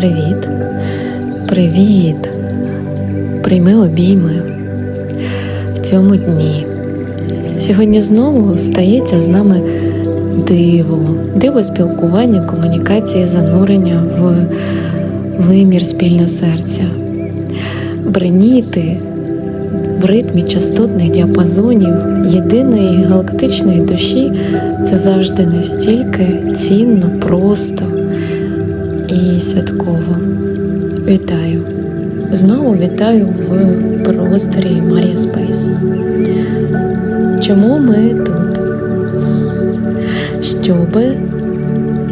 Привіт, привіт, прийми обійми. В цьому дні. Сьогодні знову стається з нами диво, диво спілкування, комунікації, занурення в вимір спільного серця, бреніти в ритмі частотних діапазонів єдиної галактичної душі це завжди настільки цінно, просто і святково. Вітаю! Знову вітаю в просторі Марія Спейс. Чому ми тут? Щоби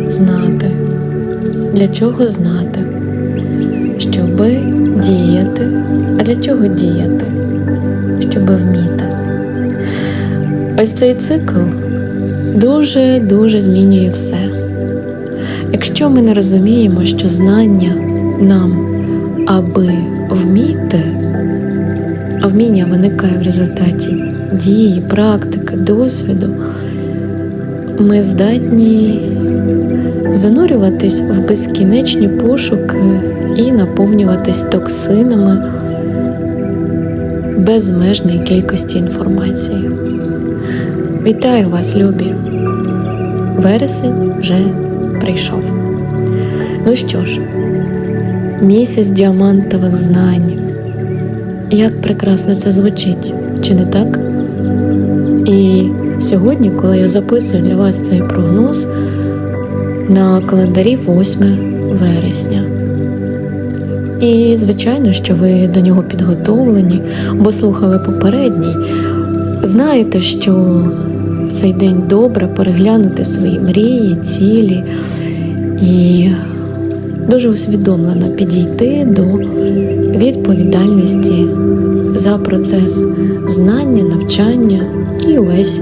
знати, для чого знати, щоби діяти, а для чого діяти, щоби вміти. Ось цей цикл дуже-дуже змінює все. Якщо ми не розуміємо, що знання нам, аби вміти, а вміння виникає в результаті дії, практики, досвіду, ми здатні занурюватись в безкінечні пошуки і наповнюватись токсинами безмежної кількості інформації. Вітаю вас, любі! Вересень вже прийшов. Ну що ж, місяць діамантових знань. Як прекрасно це звучить, чи не так? І сьогодні, коли я записую для вас цей прогноз, на календарі 8 вересня. І, звичайно, що ви до нього підготовлені, бо слухали попередній. Знаєте, що в цей день добре переглянути свої мрії, цілі і дуже усвідомлено підійти до відповідальності за процес знання, навчання і увесь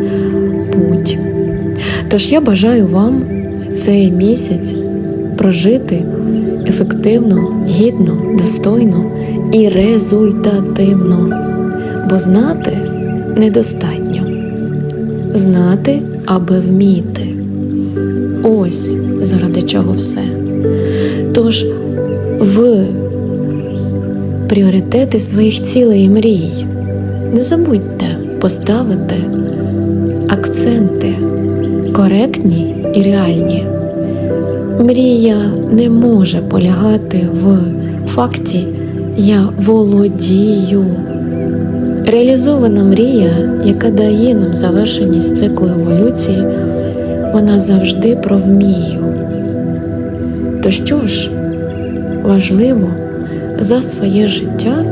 путь. Тож я бажаю вам цей місяць прожити ефективно, гідно, достойно і результативно, бо знати недостатньо. Знати, аби вміти. Ось заради чого все. Тож в пріоритети своїх цілей і мрій не забудьте поставити акценти коректні і реальні. Мрія не може полягати в факті Я володію. Реалізована мрія, яка дає нам завершеність циклу еволюції, вона завжди про вмію. То що ж, важливо за своє життя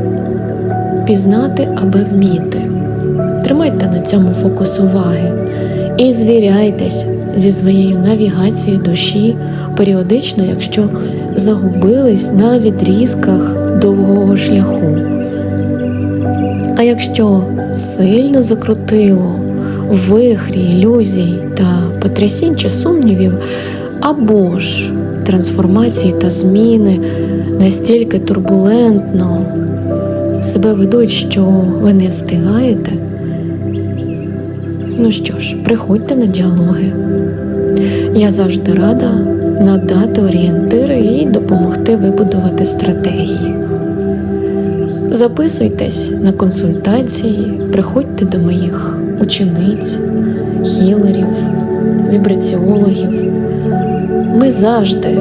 пізнати, аби вміти. Тримайте на цьому фокус уваги і звіряйтесь зі своєю навігацією душі періодично, якщо загубились на відрізках довгого шляху. А якщо сильно закрутило в вихрі ілюзій та потрясінь чи сумнівів, або ж трансформації та зміни настільки турбулентно себе ведуть, що ви не встигаєте, ну що ж, приходьте на діалоги. Я завжди рада надати орієнтири і допомогти вибудувати стратегії. Записуйтесь на консультації, приходьте до моїх учениць, хілерів, вібраціологів. Ми завжди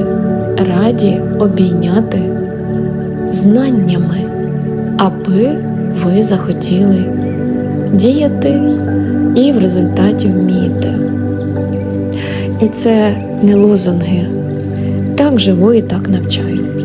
раді обійняти знаннями, аби ви захотіли діяти і в результаті вміти. І це не лозунги. Так живу і так навчаю.